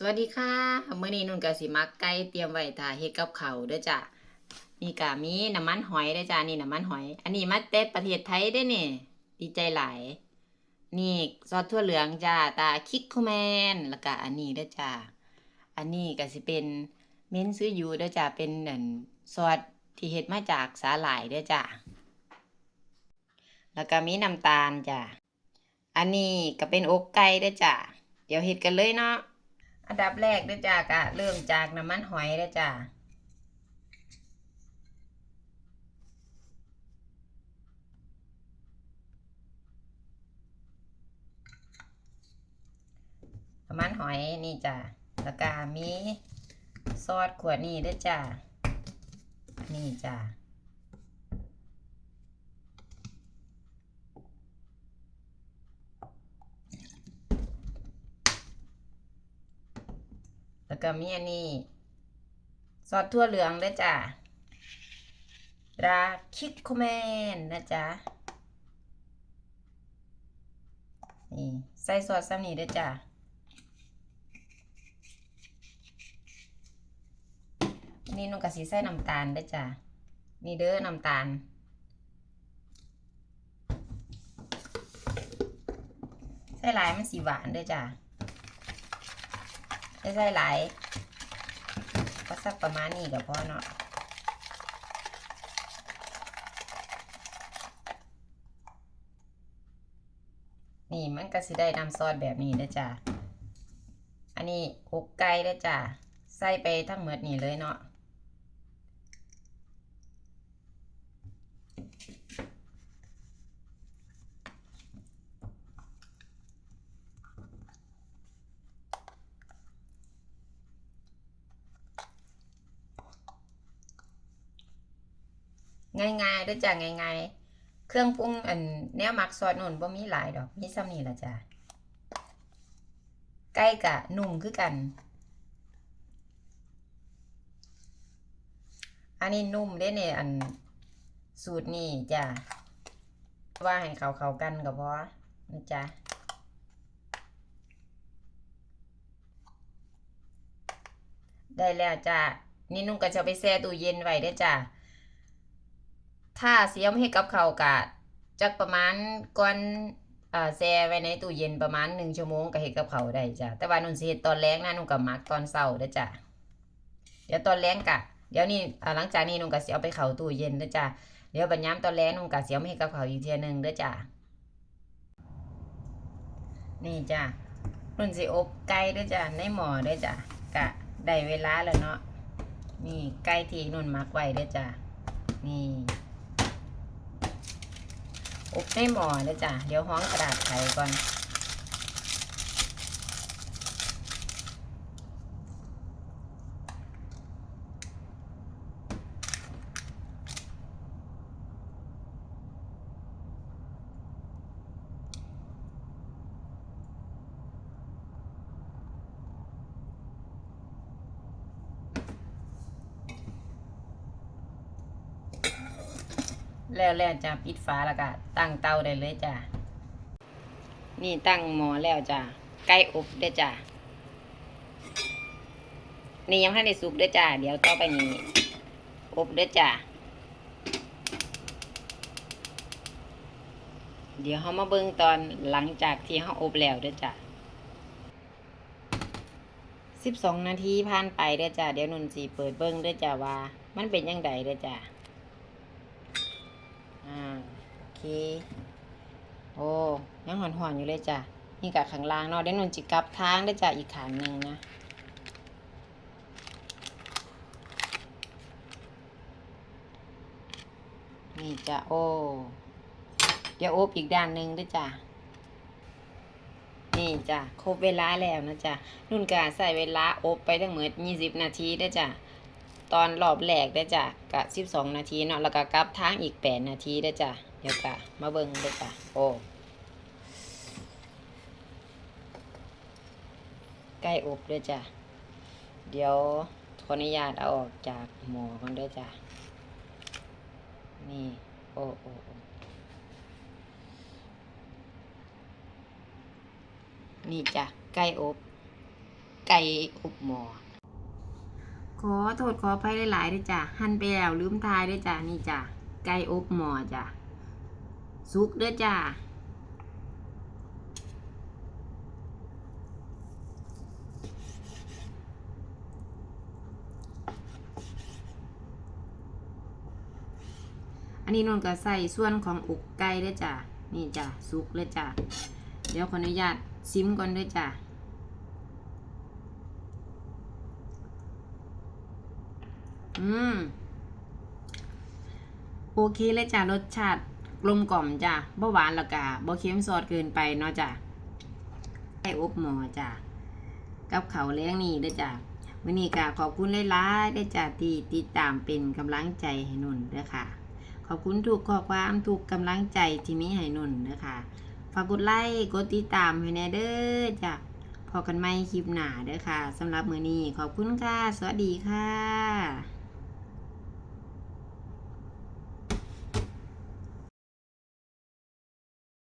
สวัสดีค่ะเมื้อนี้นุ่นก็สิมักไก่เตรียมไว้ท่าเฮ็ดกับเขาเด้อจ้ะนี่ก็มีน้ำมันหอยเด้อจ้ะนี่น้ำมันหอย อันนี้มาแต่ประเทศไทยเด้อนี่ยดีใจหลาย นี่ซอสถั่วเหลืองจ้าตาคิกคูแมนแล้วก็อันนี้เด้อจ้าอันนี้ก็สิเป็นเม้นซื้ออยู่เด้อจ้าเป็นนั่นซอสที่เฮ็ดมาจากสาหร่ายเด้อจ้าแล้วก็มีน้ำตาลจ้าอันนี้ก็เป็นอกไก่เด้อจ้าเดี๋ยวเฮ็ดกันเลยเนาะ อันดับแรกเด้อจ้ากะเริ่มจากน้ำมันหอยเด้อจ้าน้ำมันหอยนี่จ้าแล้วก็มีซอสขวดนี่เด้อจ้านี่จ้า แล้วก็มีอันนี้ซอสทั่วเหลืองด้อจ้าราคิกโคแมนนะจ๊ะ นี่ใส่ซอสซ้ำนี่เด้อจ้านี่นุ่งกะสีใส่น้ำตาลได้อจ้ะ นี่เด้อน้ำตาล ใส่ลายมันสีหวานด้อจ้ะ ใส่ใส่หลายก็สักประมาณนี้ก็พอเนาะนี่มันก็สิได้น้ำซอสแบบนี้เด้อจ้ะอันนี้อกไก่เด้อจ้ะใส่ไปทั้งหมดนี่เลยเนาะ ง่ายๆด้วยจ้ะง่ายๆ เครื่องปรุงอันแนวหมักซอสนุ่นบ่มีหลายดอกมีซ้ำนี่ละจ้ะไก่กะนุ่มคือกัน อันนี้นุ่มเด้เนี่ยอันสูตรนี่จ้ะว่าให้เขาเขากันก็พอนะจ๊ะได้แล้วจ้ะนี่นุ่งก็จะไปแช่ตู้เย็นไว้ได้จ้ะ ถ้าเสียมให้กับเขากะจักประมาณก่อนอ่าแช่ไว้ในตู้เย็นประมาณหนึ่งชั่วโมงก็เฮ็ดกับเขาได้จ้ะแต่ว่านุ่นสิเฮ็ดตอนแรกนะนุ่นก็มักตอนเช้าเด้อจ้ะเดี๋ยวตอนแรงกะเดี๋ยวนี้หลังจากนี้นุ่งก็สิเอาไปเขาตู้เย็นเด้อจ้ะเดี๋ยวบัดยามตอนแรกนุ่งก็สิเอามาเฮ็ดกับเขาอีกเทื่อหนึงเด้อจ้ะนี่จ้ะนุ่นสิอบไก่ด้จ้ะในหม้อด้จ้ะกะได้เวลาแล้วเนาะนี่ไก่ที่นุ่นมักไว้ด้จ้ะนี่ อบในหม้อเลยจ้ะ เดี๋ยวห้องกระดาษไขก่อน แล้วแล้วจ้ะปิดฝาแล้วก็ตั้งเตาได้เลยจ้ะนี่ตั้งหม้อแล้วจ้ะไก่อบเด้อจ้ะนี่ยังให้ในได้สุกเด้อจ้ะเดี๋ยวต่อไปนี้อบเด้อจ้ะเดี๋ยวเขามาเบิ่งตอนหลังจากที่เขาอบแล้วเด้อจ้ะสิบสองนาทีผ่านไปเด้อจ้ะเดี๋ยวนุ่นสีเปิดเบิ่งเด้อจ้ะว่า มันเป็นยังไงเด้อจ้ะ อ่าโอเค โอ้ยังหอนหอนๆอยู่เลยจ้ะ นี่กับข้างล่างเนาะเดี๋ยวหนุ่นจิกลับทางได้จ้ะอีกขางหนึ่งนะนี่จ้ะโอ้เดี๋ยวโอบอีกด้านหนึ่งด้วยจ้ะนี่จ้ะครบเวลาแล้วนะจ๊ะนุ่นกาใส่เวลาอบไปทั้งหมดยี่สิบนาทีได้จ้ะ ตอนรอบแรกได้จ้ะกะสิบสองนาทีเนาะแล้วก็กลับทางอีกแปดนาทีได้จ้ะเดี๋ยวกะมาเบิ่งได้จ้ะโอ้ใกล้อบด้วยจ้ะเดี๋ยวขออนุญาตเอาออกจากหม้อก่อนด้วยจ้ะนี่โอ้โอ้โอ้นี่จ้ะไก่อบไก่อบหมอ ขอโทษขออภัยหลายๆด้วยจ้ะหั่นไปแล้วลืมทายด้วยจ้ะนี่จ้ะไก่อบหมอจ้ะสุกเด้อจ้ะอันนี้นนก็ใส่ส่วนของอกไก่ด้วยจ้ะ นี่จ้ะสุกเลยจ้ะ เดี๋ยวขออนุญาตซิมก่อนด้วยจ้ะ อืม โอเคเลยจ้ะรสชาติกลมกล่อมจ้ะบ่หวานแล้วก็บ่เค็มซอสเกินไปเนาะจ้ะไก่อบหมอจ้ะกับเขาวแรงนี่เด้จ้ะวันนี้ก็ขอบคุณหลายๆเด้จ้ะที่ติดตามเป็นกำลังใจให้นุ่นเด้อค่ะ ขอบคุณทุกข้อความทุกกำลังใจที่มีให้นุ่นเด้อค่ะฝากกดไลค์กดติดตามให้แน่เด้อจ้ะพอกันใหม่คลิปหน้าเด้อค่ะสำหรับมือนี้ขอบคุณค่ะ สวัสดีค่ะ